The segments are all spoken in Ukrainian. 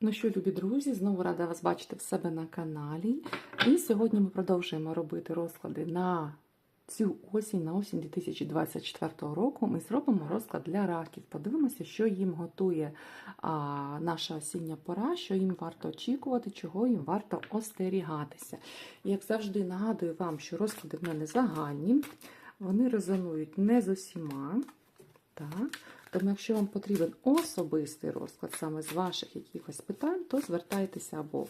Ну що, любі друзі, знову рада вас бачити в себе на каналі. І сьогодні ми продовжуємо робити розклади на цю осінь, на осінь 2024 року. Ми зробимо розклад для раків. Подивимося, що їм готує а, наша осіння пора, що їм варто очікувати, чого їм варто остерігатися. Як завжди, нагадую вам, що розклади в мене загальні, вони резонують не з усіма. Так. Тому, якщо вам потрібен особистий розклад саме з ваших якихось питань, то звертайтеся або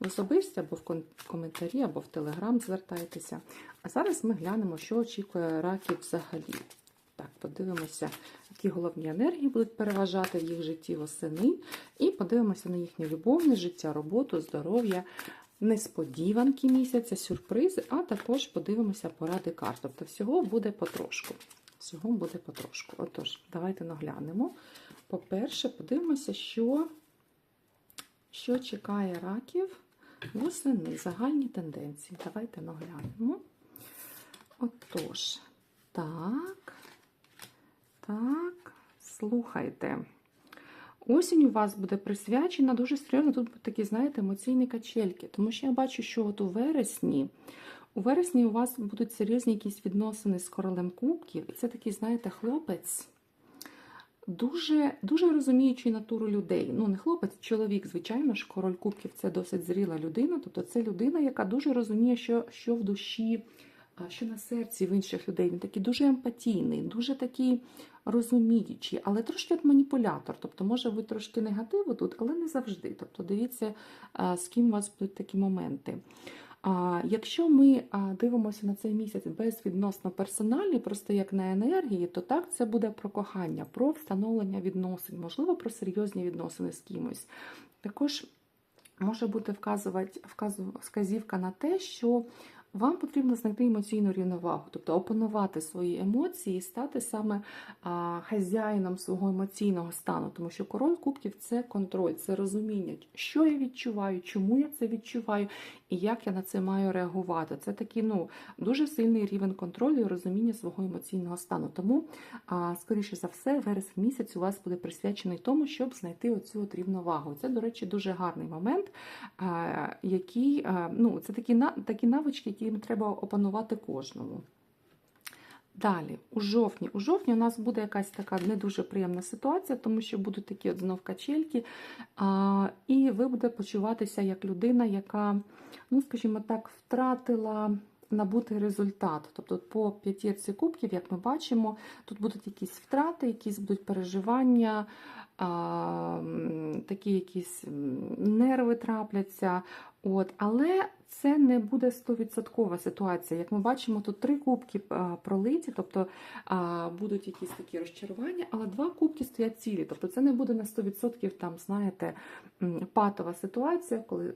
в особисті, або в коментарі, або в телеграм звертайтеся. А зараз ми глянемо, що очікує раків взагалі. Так, подивимося, які головні енергії будуть переважати в їх житті восени, і подивимося на їхнє любовне життя, роботу, здоров'я, несподіванки місяця, сюрпризи, а також подивимося поради карт. Тобто всього буде потрошку. Всього буде потрошку. Отож, давайте наглянемо. По-перше, подивимося, що, що чекає раків восени, загальні тенденції. Давайте наглянемо. Отож, так, так, слухайте. Осінь у вас буде присвячена дуже серйозно, тут будуть такі, знаєте, емоційні качельки. Тому що я бачу, що от у вересні, у вересні у вас будуть серйозні якісь відносини з королем кубків. І це такий, знаєте, хлопець, дуже дуже розуміючий натуру людей. Ну, не хлопець, чоловік, звичайно ж, король кубків це досить зріла людина. Тобто це людина, яка дуже розуміє, що, що в душі, що на серці в інших людей. Він такий дуже емпатійний, дуже такий розуміючий, але трошки от маніпулятор. Тобто може бути трошки негативу тут, але не завжди. Тобто дивіться, з ким у вас будуть такі моменти. Якщо ми дивимося на цей місяць безвідносно персональний, просто як на енергії, то так це буде про кохання, про встановлення відносин, можливо, про серйозні відносини з кимось. Також може бути вказувати, вказівка на те, що вам потрібно знайти емоційну рівновагу, тобто опанувати свої емоції і стати саме а, хазяїном свого емоційного стану, тому що король кубків це контроль, це розуміння, що я відчуваю, чому я це відчуваю і як я на це маю реагувати. Це такий ну, дуже сильний рівень контролю і розуміння свого емоційного стану. Тому, а, скоріше за все, вересень місяць у вас буде присвячений тому, щоб знайти оцю от рівновагу. Це, до речі, дуже гарний момент, а, який а, ну, це такі, такі навички, які треба опанувати кожному. Далі, у жовтні. У жовтні у нас буде якась така не дуже приємна ситуація, тому що будуть такі от знов качельки, а, і ви будете почуватися як людина, яка, ну, скажімо так, втратила набутий результат. Тобто по п'ятірці кубків, як ми бачимо, тут будуть якісь втрати, якісь будуть переживання, а, такі якісь нерви трапляться. От, але це не буде 100% ситуація. Як ми бачимо, тут три кубки пролиті, тобто будуть якісь такі розчарування, але два кубки стоять цілі. Тобто це не буде на 100% там, знаєте, патова ситуація, коли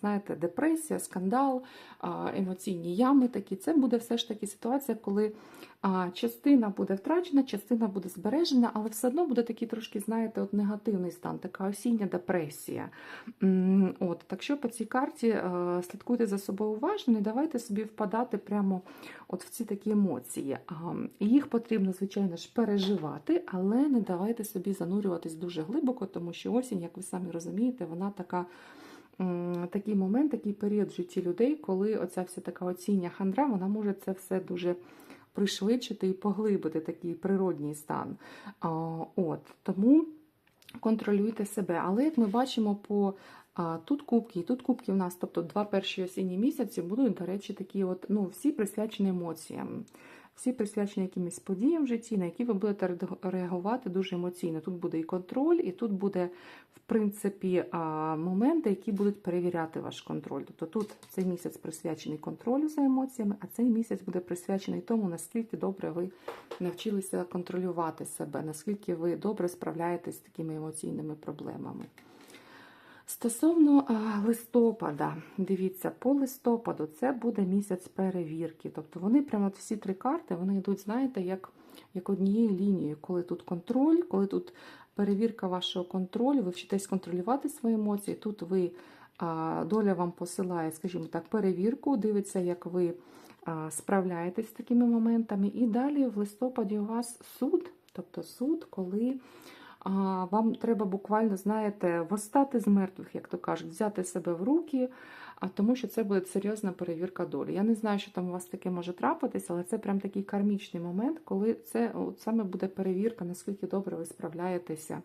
знаєте, депресія, скандал, емоційні ями такі. Це буде все ж таки ситуація, коли частина буде втрачена, частина буде збережена, але все одно буде такий трошки, знаєте, от негативний стан, така осіння депресія. От, так що по цій карті е, слідкуйте за собою уважно, не давайте собі впадати прямо от в ці такі емоції. Їх потрібно, звичайно ж, переживати, але не давайте собі занурюватись дуже глибоко, тому що осінь, як ви самі розумієте, вона така. Такий момент, такий період в житті людей, коли оця вся така оціння хандра, вона може це все дуже пришвидшити і поглибити такий природній стан. От тому контролюйте себе. Але як ми бачимо по а, тут кубки, і тут кубки в нас, тобто два перші осінні місяці будуть, до речі, такі от, ну, всі присвячені емоціям. Всі присвячені якимось подіям в житті, на які ви будете реагувати дуже емоційно. Тут буде і контроль, і тут буде, в принципі, моменти, які будуть перевіряти ваш контроль. Тобто тут цей місяць присвячений контролю за емоціями, а цей місяць буде присвячений тому, наскільки добре ви навчилися контролювати себе, наскільки ви добре справляєтесь з такими емоційними проблемами. Стосовно листопада, дивіться, по листопаду це буде місяць перевірки. Тобто вони прямо всі три карти вони йдуть, знаєте, як, як однією лінією, коли тут контроль, коли тут перевірка вашого контролю, ви вчитесь контролювати свої емоції. Тут ви доля вам посилає, скажімо так, перевірку, дивиться, як ви справляєтесь з такими моментами. І далі в листопаді у вас суд, тобто суд, коли вам треба буквально, знаєте, восстати з мертвих, як то кажуть, взяти себе в руки, а тому що це буде серйозна перевірка долі. Я не знаю, що там у вас таке може трапитися, але це прям такий кармічний момент, коли це от саме буде перевірка, наскільки добре ви справляєтеся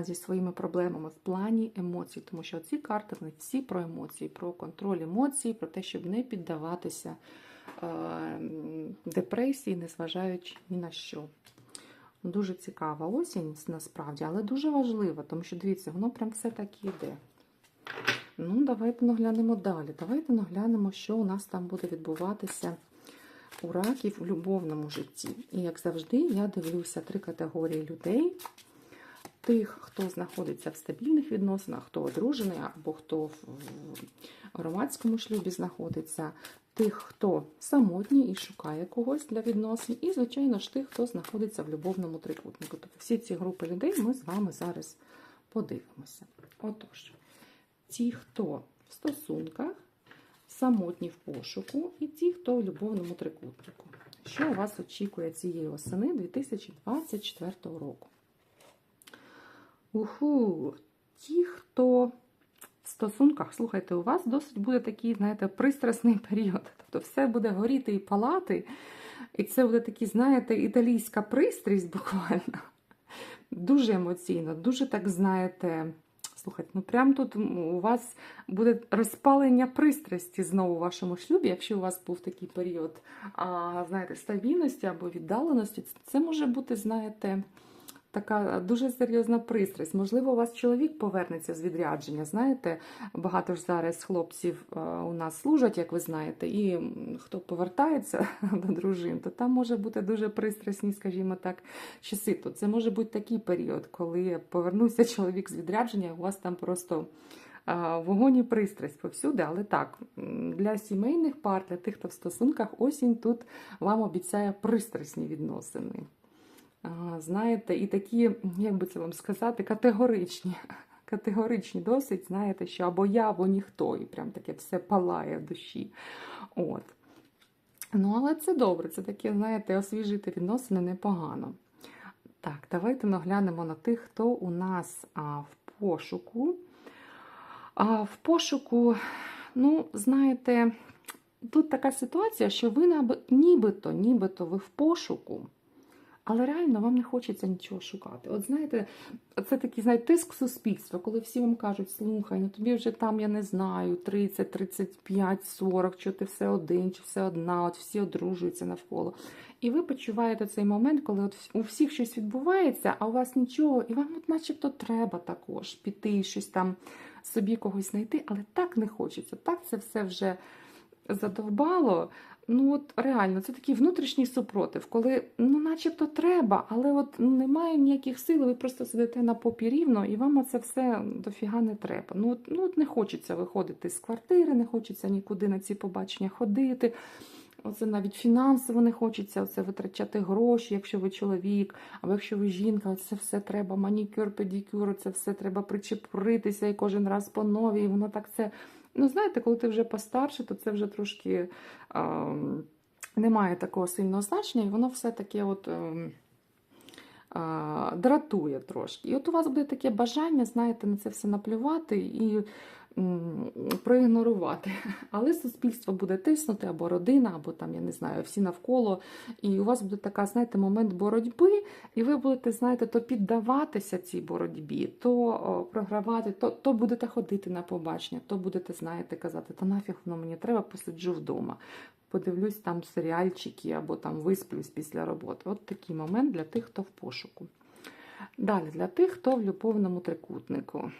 зі своїми проблемами в плані емоцій, тому що ці карти вони всі про емоції, про контроль емоцій, про те, щоб не піддаватися депресії, незважаючи ні на що. Дуже цікава осінь насправді, але дуже важлива, тому що дивіться, воно прям все так і йде. Ну, давайте наглянемо далі. Давайте наглянемо, що у нас там буде відбуватися у раків у любовному житті. І як завжди, я дивлюся три категорії людей. Тих, хто знаходиться в стабільних відносинах, хто одружений, або хто в громадському шлюбі знаходиться, тих, хто самотній і шукає когось для відносин, і, звичайно ж, тих, хто знаходиться в любовному трикутнику. Тобто всі ці групи людей ми з вами зараз подивимося. Отож, ті, хто в стосунках, самотні в пошуку, і ті, хто в любовному трикутнику. Що вас очікує цієї осени 2024 року? Уху, ті, хто стосунках, слухайте, у вас досить буде такий, знаєте, пристрасний період. Тобто все буде горіти і палати. І це буде такий, знаєте, італійська пристрість буквально. Дуже емоційно, дуже так, знаєте, слухайте, ну прям тут у вас буде розпалення пристрасті знову у вашому шлюбі, якщо у вас був такий період, а, знаєте, стабільності або віддаленості, це може бути, знаєте, така дуже серйозна пристрасть. Можливо, у вас чоловік повернеться з відрядження. Знаєте, багато ж зараз хлопців е, у нас служать, як ви знаєте, і хто повертається до дружин, то там може бути дуже пристрасні, скажімо так, часи. То це може бути такий період, коли повернувся чоловік з відрядження, у вас там просто. Вогонь і пристрасть повсюди, але так, для сімейних пар, для тих, хто в стосунках, осінь тут вам обіцяє пристрасні відносини. Знаєте, і такі, як би це вам сказати, категоричні. Категоричні досить, знаєте, що або я, або ніхто, і прям таке все палає в душі. От. Ну, але це добре, це таке, знаєте, освіжити відносини непогано. Так, давайте наглянемо на тих, хто у нас а, в пошуку. А, в пошуку, ну, знаєте, тут така ситуація, що ви нібито, нібито ви в пошуку. Але реально вам не хочеться нічого шукати. От знаєте, це такий знаєте, тиск суспільства, коли всі вам кажуть, слухай, ну тобі вже там, я не знаю, 30, 35, 40, що ти все один, чи все одна, от всі одружуються навколо. І ви почуваєте цей момент, коли от у всіх щось відбувається, а у вас нічого, і вам от начебто треба також піти щось там собі когось знайти, але так не хочеться. Так це все вже задовбало. Ну от реально, це такий внутрішній супротив, коли ну, начебто треба, але от немає ніяких сил, ви просто сидите на попі рівно, і вам це все дофіга не треба. Ну от, ну от не хочеться виходити з квартири, не хочеться нікуди на ці побачення ходити. Оце навіть фінансово не хочеться оце витрачати гроші, якщо ви чоловік, або якщо ви жінка, це все треба, манікюр, педикюр, це все треба причепуритися і кожен раз по новій. Воно так це. Ну, знаєте, коли ти вже постарше, то це вже трошки а, немає такого сильного значення, і воно все таке от. ем, дратує трошки. І от у вас буде таке бажання, знаєте, на це все наплювати і проігнорувати. Але суспільство буде тиснути, або родина, або там, я не знаю, всі навколо. І у вас буде така, знаєте, момент боротьби, і ви будете, знаєте, то піддаватися цій боротьбі, то програвати, то, то будете ходити на побачення, то будете, знаєте, казати, та нафіг воно мені треба, посиджу вдома. Подивлюсь там серіальчики або там висплюсь після роботи. От такий момент для тих, хто в пошуку. Далі, для тих, хто в любовному трикутнику.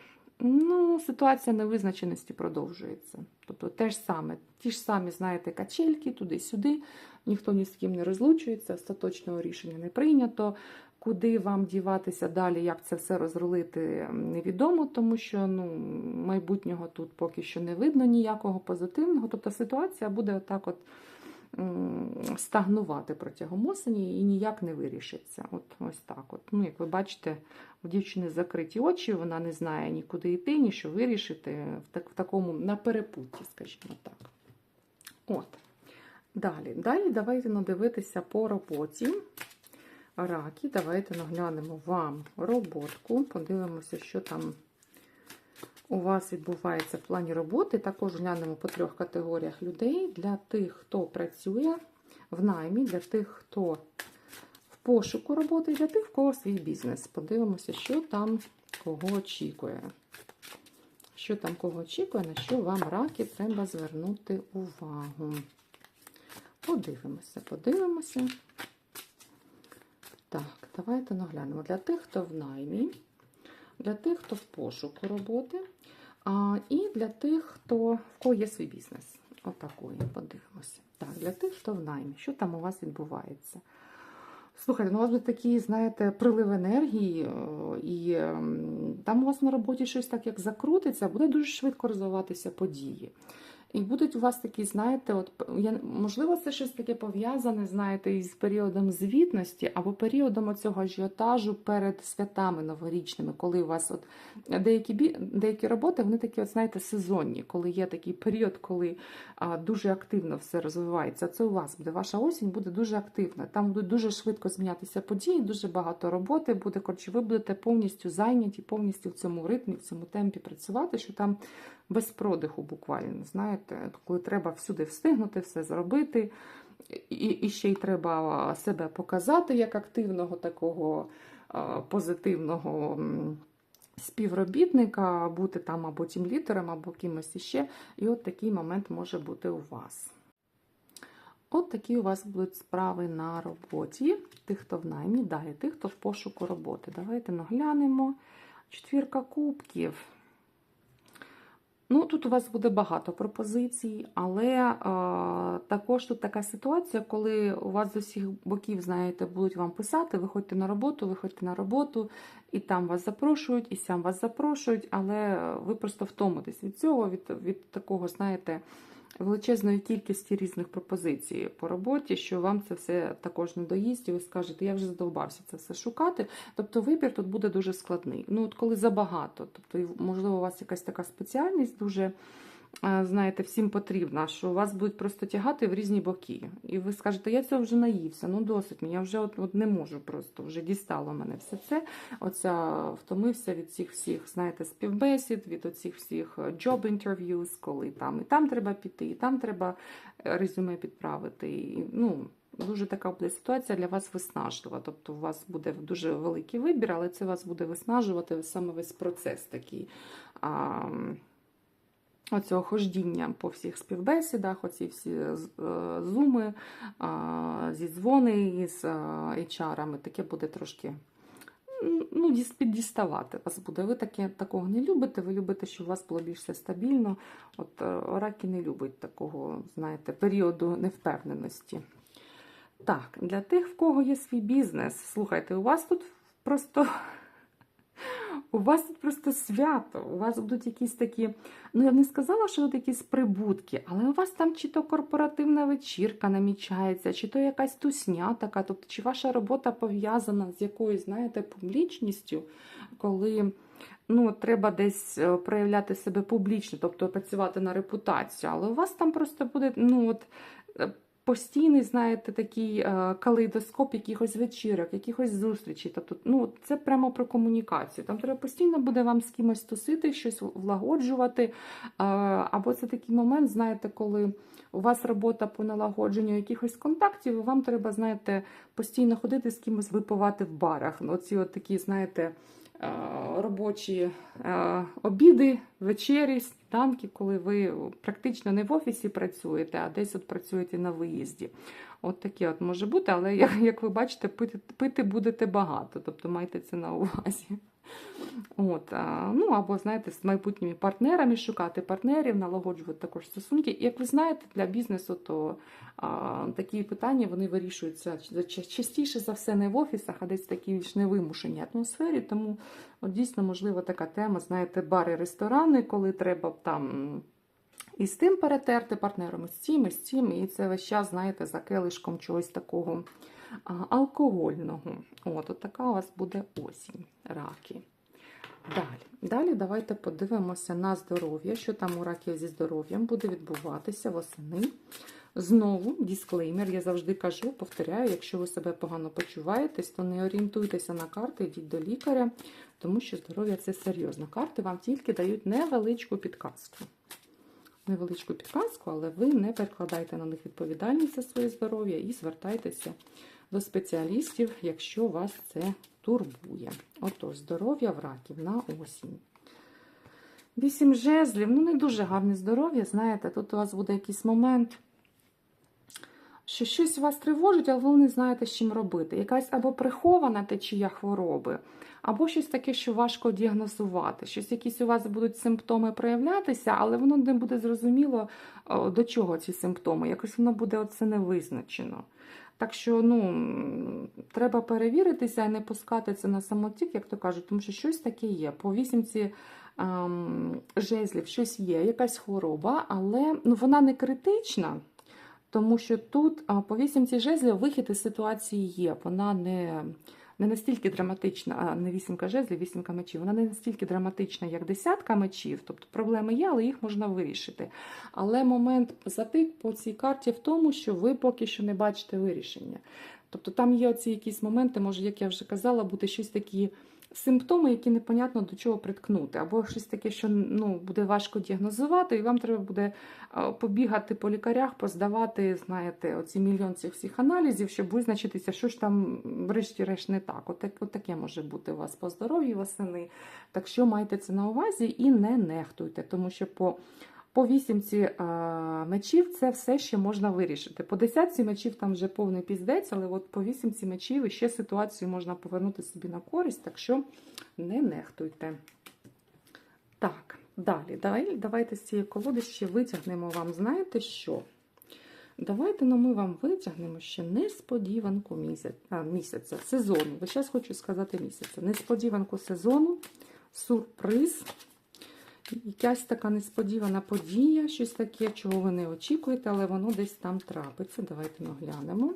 Ну, ситуація невизначеності продовжується. Тобто те ж саме, ті ж самі, знаєте, качельки туди-сюди, ніхто ні з ким не розлучується, остаточного рішення не прийнято. Куди вам діватися далі, як це все розрулити, невідомо, тому що ну, майбутнього тут поки що не видно ніякого позитивного. Тобто ситуація буде отак от стагнувати протягом осені і ніяк не вирішиться. От ось так. От. Ну, як ви бачите, у дівчини закриті очі, вона не знає нікуди йти, ні що вирішити в, так, в такому на перепутті, скажімо так. От. Далі, далі давайте надивитися по роботі. раки. Давайте наглянемо вам роботку. Подивимося, що там у вас відбувається в плані роботи. Також глянемо по трьох категоріях людей: для тих, хто працює в наймі, для тих, хто в пошуку роботи, для тих, в кого свій бізнес. Подивимося, що там кого очікує. Що там кого очікує, на що вам раки треба звернути увагу. Подивимося, подивимося. Так, давайте наглянемо. Для тих, хто в наймі, для тих, хто в пошуку роботи, і для тих, хто в кого є свій бізнес. Отакої, подивимося. Так, для тих, хто в наймі. Що там у вас відбувається? Слухайте, ну у вас буде такий, знаєте, прилив енергії, і ем, там у вас на роботі щось так як закрутиться, буде дуже швидко розвиватися події. І будуть у вас такі, знаєте, от я можливо, це щось таке пов'язане, знаєте, із періодом звітності або періодом цього ажіотажу перед святами новорічними, коли у вас от деякі деякі роботи, вони такі, от знаєте, сезонні, коли є такий період, коли а, дуже активно все розвивається. Це у вас буде ваша осінь буде дуже активна. Там будуть дуже швидко змінятися події, дуже багато роботи буде. Коротше, ви будете повністю зайняті, повністю в цьому ритмі, в цьому темпі працювати, що там без продиху буквально, знаєте, коли треба всюди встигнути, все зробити. І, і ще й треба себе показати як активного такого позитивного співробітника, бути там або тим лідером, або кимось іще. І от такий момент може бути у вас. От такі у вас будуть справи на роботі. Тих, хто в наймі, далі тих, хто в пошуку роботи. Давайте наглянемо. Четвірка кубків. Ну, тут у вас буде багато пропозицій, але е, також тут така ситуація, коли у вас з усіх боків, знаєте, будуть вам писати, виходьте на роботу, виходьте на роботу, і там вас запрошують, і сям вас запрошують, але ви просто втомитесь від цього, від, від такого, знаєте, величезної кількості різних пропозицій по роботі, що вам це все також не доїсть, і ви скажете, я вже задовбався це все шукати. Тобто вибір тут буде дуже складний. Ну, от коли забагато, тобто, можливо, у вас якась така спеціальність дуже. Знаєте, всім потрібна, що вас будуть просто тягати в різні боки. І ви скажете, я цього вже наївся, ну досить мені, я вже от, от не можу просто, вже дістало мене все це. Оця втомився від цих всіх, знаєте, співбесід, від оцих всіх job interviews, коли там і там треба піти, і там треба резюме підправити. І, ну, Дуже така буде ситуація для вас виснажлива. Тобто у вас буде дуже великий вибір, але це вас буде виснажувати саме весь процес такий. Оцього хождіння по всіх співбесідах, оці всі е, зуми, зі дзвони з HR-ами, таке буде трошки ну, піддіставати вас буде. Ви таке, такого не любите, ви любите, щоб у вас було більш все стабільно. От е, Раки не любить такого, знаєте, періоду невпевненості. Так, для тих, в кого є свій бізнес, слухайте, у вас тут просто. У вас тут просто свято, у вас будуть якісь такі, ну я б не сказала, що тут якісь прибутки, але у вас там чи то корпоративна вечірка намічається, чи то якась тусня така, тобто чи ваша робота пов'язана з якоюсь, знаєте, публічністю, коли ну, треба десь е, проявляти себе публічно, тобто працювати на репутацію, але у вас там просто буде, ну от. Постійний, знаєте, такий е, калейдоскоп якихось вечірок, якихось зустрічей. Тобто, ну, це прямо про комунікацію. Там треба постійно буде вам з кимось тусити, щось влагоджувати. Е, або це такий момент, знаєте, коли у вас робота по налагодженню якихось контактів, і вам треба, знаєте, постійно ходити з кимось випивати в барах. Ну, Оці от такі, знаєте. Е, робочі е, обіди, вечері, сніданки, коли ви практично не в офісі працюєте, а десь от працюєте на виїзді. От таке от може бути, але як ви бачите, пити, пити будете багато, тобто майте це на увазі. От, ну Або, знаєте, з майбутніми партнерами шукати партнерів, налагоджувати також стосунки. І як ви знаєте, для бізнесу то а, такі питання вони вирішуються частіше за все не в офісах, а десь в такій більш невимушеній атмосфері. Тому от, дійсно можлива така тема, знаєте, бари, ресторани, коли треба там. І з тим перетерти партнером, і з цим, і з цим, і це весь час, знаєте, за келишком чогось такого алкогольного. От, от така у вас буде осінь, раки. Далі, Далі давайте подивимося на здоров'я, що там у раків зі здоров'ям буде відбуватися восени. Знову дисклеймер, я завжди кажу, повторяю, якщо ви себе погано почуваєтесь, то не орієнтуйтеся на карти, йдіть до лікаря, тому що здоров'я це серйозно. Карти вам тільки дають невеличку підказку. Невеличку підказку, але ви не перекладайте на них відповідальність за своє здоров'я і звертайтеся до спеціалістів, якщо вас це турбує. Отож, здоров'я в раків на осінь. Вісім жезлів, ну не дуже гарне здоров'я, знаєте, тут у вас буде якийсь момент, що щось вас тривожить, але ви не знаєте, з чим робити. Якась або прихована течія хвороби, або щось таке, що важко діагнозувати. Щось якісь у вас будуть симптоми проявлятися, але воно не буде зрозуміло, до чого ці симптоми. Якось воно буде оце не визначено. Так що ну, треба перевіритися і не пускати це на самотік, як то кажуть, тому що щось таке є. По вісімці ем, жезлів щось є, якась хвороба, але ну, вона не критична, тому що тут по вісімці жезлів вихід із ситуації є. Вона не, не настільки драматична, а не вісімка жезлів, вісімка мечів. Вона не настільки драматична, як десятка мечів. Тобто проблеми є, але їх можна вирішити. Але момент затик по цій карті в тому, що ви поки що не бачите вирішення. Тобто там є оці якісь моменти, може, як я вже казала, бути щось такі симптоми, які непонятно до чого приткнути, або щось таке, що ну, буде важко діагнозувати, і вам треба буде побігати по лікарях, поздавати, знаєте, оці мільйон цих всіх аналізів, щоб визначитися, що ж там, врешті-решт, не так. От, от таке може бути у вас по здоров'ю восени. Так що майте це на увазі і не нехтуйте, тому що по по вісімці е, мечів це все ще можна вирішити. По десятці мечів там вже повний піздець, але от по вісімці мечів ще ситуацію можна повернути собі на користь, так що не нехтуйте. Так, далі. Давай, давайте з цієї колоди ще витягнемо вам, знаєте що? Давайте ну, ми вам витягнемо ще несподіванку місяця, а, місяця сезону. Бо зараз хочу сказати місяця. Несподіванку сезону, сюрприз. Якась така несподівана подія, щось таке, чого ви не очікуєте, але воно десь там трапиться. Давайте наглянемо.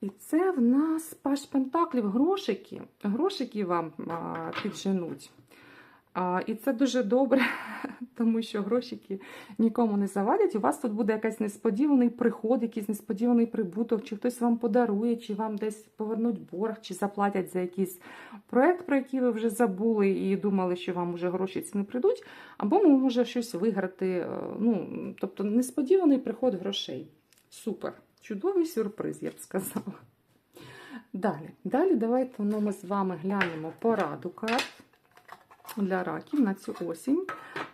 І це в нас паш пентаклів, грошики. Грошики вам а, підженуть. А, і це дуже добре, тому що грошики нікому не завадять. У вас тут буде якийсь несподіваний приход, якийсь несподіваний прибуток, чи хтось вам подарує, чи вам десь повернуть борг, чи заплатять за якийсь проект, про який ви вже забули і думали, що вам вже гроші ці не прийдуть, або може щось виграти. е, Ну, тобто несподіваний приход грошей. Супер. Чудовий сюрприз, я б сказала. Далі, далі давайте ну, ми з вами глянемо пораду карт для раків на цю осінь.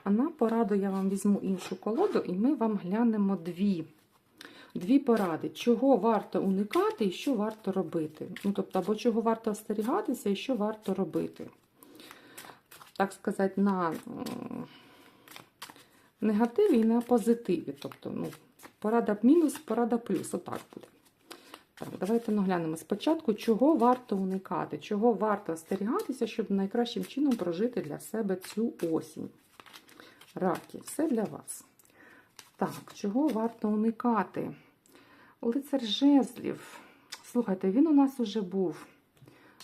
А на пораду я вам візьму іншу колоду, і ми вам глянемо дві. Дві поради, чого варто уникати і що варто робити. Ну, тобто, або чого варто остерігатися і що варто робити. Так сказати, на негативі і на позитиві. Тобто, ну, порада мінус, порада плюс. Отак буде. Так, давайте наглянемо спочатку, чого варто уникати, чого варто остерігатися, щоб найкращим чином прожити для себе цю осінь. Раки, все для вас. Так, чого варто уникати? Лицар жезлів. Слухайте, він у нас уже був.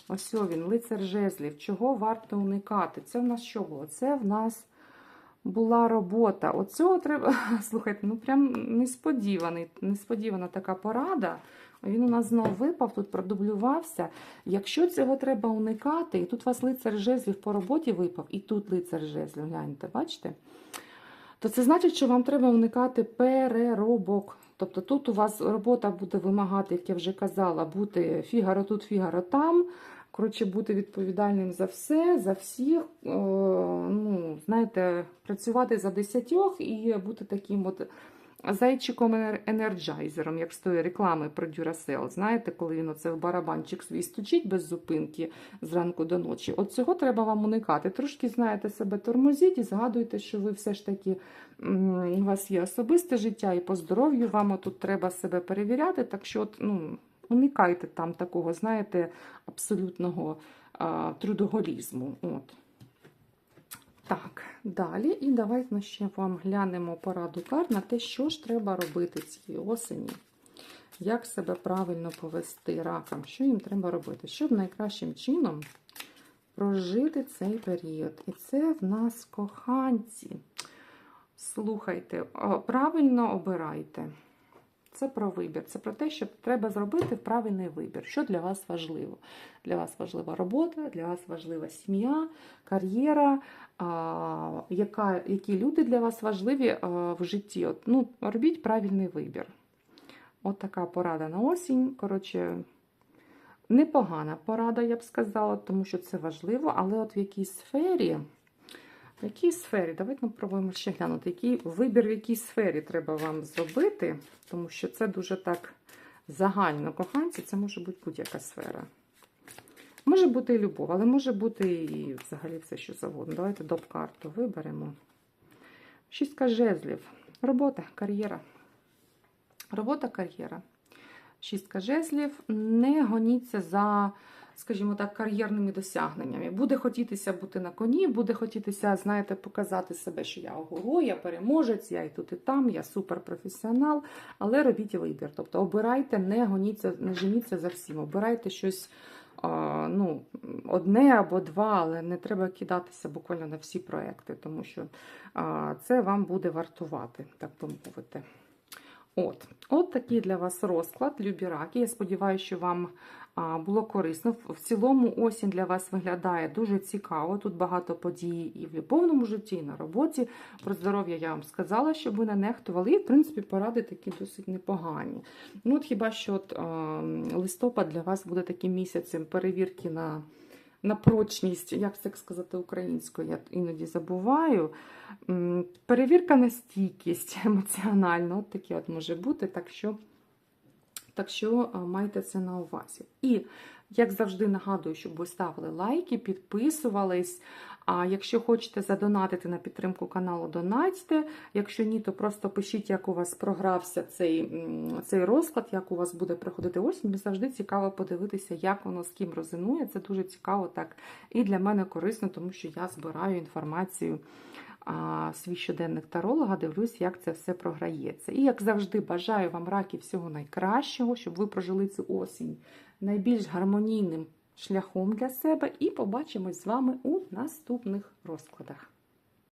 Ось він, лицар жезлів. Чого варто уникати? Це в нас що було? Це в нас була робота. Оцього треба. Слухайте, ну прям несподіваний, несподівана така порада. Він у нас знову випав, тут продублювався. Якщо цього треба уникати, і тут у вас лицар жезлів по роботі випав, і тут лицар жезлів, гляньте, бачите? То це значить, що вам треба уникати переробок. Тобто тут у вас робота буде вимагати, як я вже казала, бути фігаро тут, фігаро там. Коротше, бути відповідальним за все, за всіх. О, ну, знаєте, працювати за десятьох і бути таким от зайчиком енерджайзером, як з тої реклами про Duracell. Знаєте, коли він оце в барабанчик свій стучить без зупинки зранку до ночі. От цього треба вам уникати. Трошки знаєте себе тормозіть і згадуйте, що ви все ж таки у вас є особисте життя і по здоров'ю вам тут треба себе перевіряти. Так що, от, ну, уникайте там такого, знаєте, абсолютного а, трудоголізму. От. Далі. І давайте ще вам глянемо пораду карт на те, що ж треба робити цієї осені. Як себе правильно повести ракам, що їм треба робити, щоб найкращим чином прожити цей період. І це в нас коханці. Слухайте, правильно обирайте. Це про вибір. Це про те, що треба зробити правильний вибір. Що для вас важливо? Для вас важлива робота, для вас важлива сім'я, кар'єра, а, яка, які люди для вас важливі а, в житті. От, ну, робіть правильний вибір. От така порада на осінь. Коротше, непогана порада, я б сказала, тому що це важливо, але от в якій сфері. Якій сфері? Давайте ми пробуємо ще глянути, який вибір в якій сфері треба вам зробити, тому що це дуже так загально коханці, це може бути будь-яка сфера. Може бути і любов, але може бути і взагалі все, що завгодно. Давайте доп-карту виберемо. Шістка жезлів. Робота, кар'єра. Робота, кар'єра. Шістка жезлів. Не гоніться за, скажімо так, кар'єрними досягненнями. Буде хотітися бути на коні, буде хотітися, знаєте, показати себе, що я ого, я переможець, я і тут, і там, я суперпрофесіонал. Але робіть вибір. Тобто обирайте, не гоніться, не женіться за всім. Обирайте щось. Ну, одне або два, але не треба кидатися буквально на всі проекти, тому що це вам буде вартувати, так би мовити. От, от такий для вас розклад, любі раки. Я сподіваюся, що вам було корисно. В цілому осінь для вас виглядає дуже цікаво. Тут багато подій і в любовному житті, і на роботі. Про здоров'я я вам сказала, щоб ви не нехтували. І, в принципі, поради такі досить непогані. Ну, от хіба що от, листопад для вас буде таким місяцем перевірки на. На прочність, як це сказати українською, я іноді забуваю. Перевірка на стійкість емоціональна, от таке от може бути. Так що, так що майте це на увазі. І, як завжди, нагадую, щоб ви ставили лайки, підписувались. А якщо хочете задонатити на підтримку каналу, донатьте. Якщо ні, то просто пишіть, як у вас програвся цей, цей розклад, як у вас буде приходити осінь. Мені завжди цікаво подивитися, як воно з ким резонує. Це дуже цікаво так і для мене корисно, тому що я збираю інформацію свій щоденник таролога, дивлюсь, як це все програється. І як завжди, бажаю вам раки всього найкращого, щоб ви прожили цю осінь найбільш гармонійним шляхом для себе. І побачимось з вами у наступних розкладах.